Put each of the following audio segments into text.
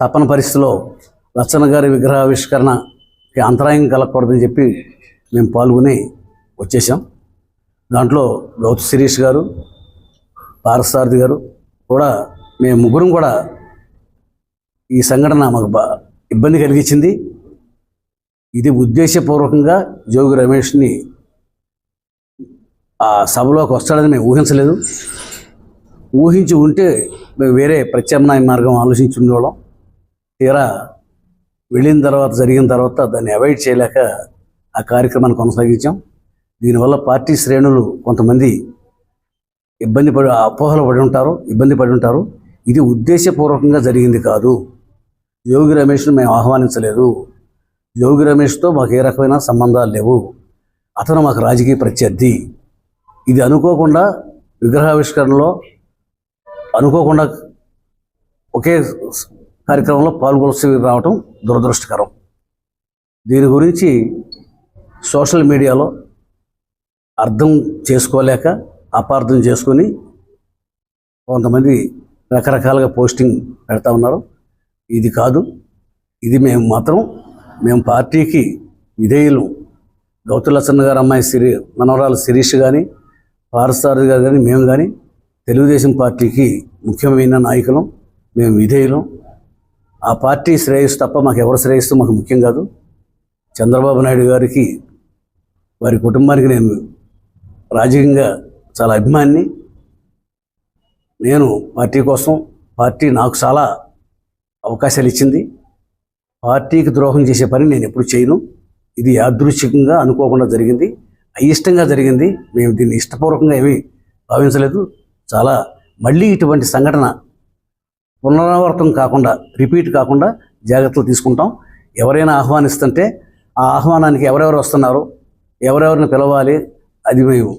తప్పని పరిస్థితిలో లచ్చన్న గారి విగ్రహావిష్కరణకి అంతరాయం కలగకూడదని చెప్పి మేము పాల్గొని వచ్చేసాం దాంట్లో గౌతు శిరీష్ గారు పారసారథి గారు కూడా మేము ముగ్గురం కూడా ఈ సంఘటన మాకు బా ఇబ్బంది కలిగించింది. ఇది ఉద్దేశపూర్వకంగా జోగి రమేష్ని ఆ సభలోకి వస్తాడని మేము ఊహించలేదు. ఊహించి ఉంటే మేము వేరే ప్రత్యామ్నాయ మార్గం ఆలోచించి ఉండేవాళ్ళం తీరా వెళ్ళిన తర్వాత జరిగిన తర్వాత దాన్ని అవాయిడ్ చేయలేక ఆ కార్యక్రమాన్ని కొనసాగించాం. దీనివల్ల పార్టీ శ్రేణులు కొంతమంది ఇబ్బంది పడి అపోహలు పడి ఉంటారు ఇబ్బంది పడి ఉంటారు. ఇది ఉద్దేశపూర్వకంగా జరిగింది కాదు. యోగి రమేష్ను మేము ఆహ్వానించలేదు. యోగి రమేష్తో మాకు ఏ రకమైన సంబంధాలు లేవు. అతను మాకు రాజకీయ ప్రత్యర్థి. ఇది అనుకోకుండా విగ్రహావిష్కరణలో అనుకోకుండా ఒకే కార్యక్రమంలో పాల్గొల్సి రావటం దురదృష్టకరం. దీని గురించి సోషల్ మీడియాలో అర్థం చేసుకోలేక అపార్థం చేసుకొని కొంతమంది రకరకాలుగా పోస్టింగ్ పెడతా ఉన్నారు. ఇది కాదు ఇది మేము మాత్రం మేము పార్టీకి విధేయులు. గౌతులసన్న గారు అమ్మాయి సిరి మనవరాలు శిరీష్ కానీ పారసారథి గారు కానీ మేము కానీ తెలుగుదేశం పార్టీకి ముఖ్యమైన నాయకులం మేము విధేయులం. ఆ పార్టీ శ్రేయస్సు తప్ప మాకు ఎవరు శ్రేయస్సు మాకు ముఖ్యం కాదు. చంద్రబాబు నాయుడు గారికి వారి కుటుంబానికి నేను రాజకీయంగా చాలా అభిమాన్ని. నేను పార్టీ కోసం పార్టీ నాకు చాలా అవకాశాలు ఇచ్చింది. పార్టీకి ద్రోహం చేసే పని నేను ఎప్పుడు చేయను. ఇది యాదృచ్ఛికంగా అనుకోకుండా జరిగింది. అయిష్టంగా జరిగింది. మేము దీన్ని ఇష్టపూర్వకంగా ఏమీ భావించలేదు. చాలా మళ్ళీ ఇటువంటి సంఘటన పునరావృతం కాకుండా రిపీట్ కాకుండా జాగ్రత్తలు తీసుకుంటాం. ఎవరైనా ఆహ్వానిస్తుంటే ఆ ఆహ్వానానికి ఎవరెవరు వస్తున్నారు ఎవరెవరిని పిలవాలి అది మేము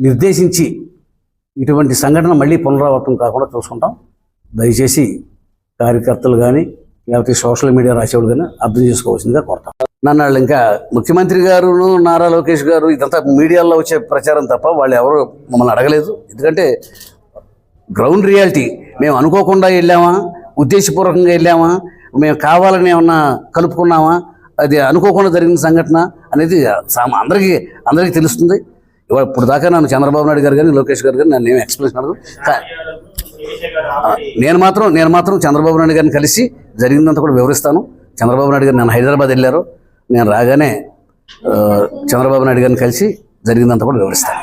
నిర్దేశించి ఇటువంటి సంఘటన మళ్ళీ పునరావృతం కాకుండా చూసుకుంటాం. దయచేసి కార్యకర్తలు కానీ లేకపోతే సోషల్ మీడియా రాసేవాడు కానీ అర్థం చేసుకోవాల్సిందిగా కోరుతాం. నన్ను వాళ్ళు ఇంకా ముఖ్యమంత్రి గారు నారా లోకేష్ గారు ఇదంతా మీడియాలో వచ్చే ప్రచారం తప్ప వాళ్ళు ఎవరు మమ్మల్ని అడగలేదు. ఎందుకంటే గ్రౌండ్ రియాలిటీ మేము అనుకోకుండా వెళ్ళామా? ఉద్దేశపూర్వకంగా వెళ్ళామా? మేము కావాలని ఏమన్నా కలుపుకున్నామా? అది అనుకోకుండా జరిగిన సంఘటన అనేది అందరికీ అందరికీ తెలుస్తుంది. ఇవాళ ఇప్పుడు దాకా నన్ను చంద్రబాబు నాయుడు గారు కానీ లోకేష్ గారు కానీ నన్ను ఏమి ఎక్స్ప్లెయిన్ అడగదు నేను మాత్రం నేను మాత్రం చంద్రబాబు నాయుడు గారిని కలిసి జరిగిందంతా కూడా వివరిస్తాను. చంద్రబాబు నాయుడు గారు నేను హైదరాబాద్ వెళ్ళారు. నేను రాగానే చంద్రబాబు నాయుడు గారిని కలిసి జరిగిందంతా కూడా వివరిస్తాను.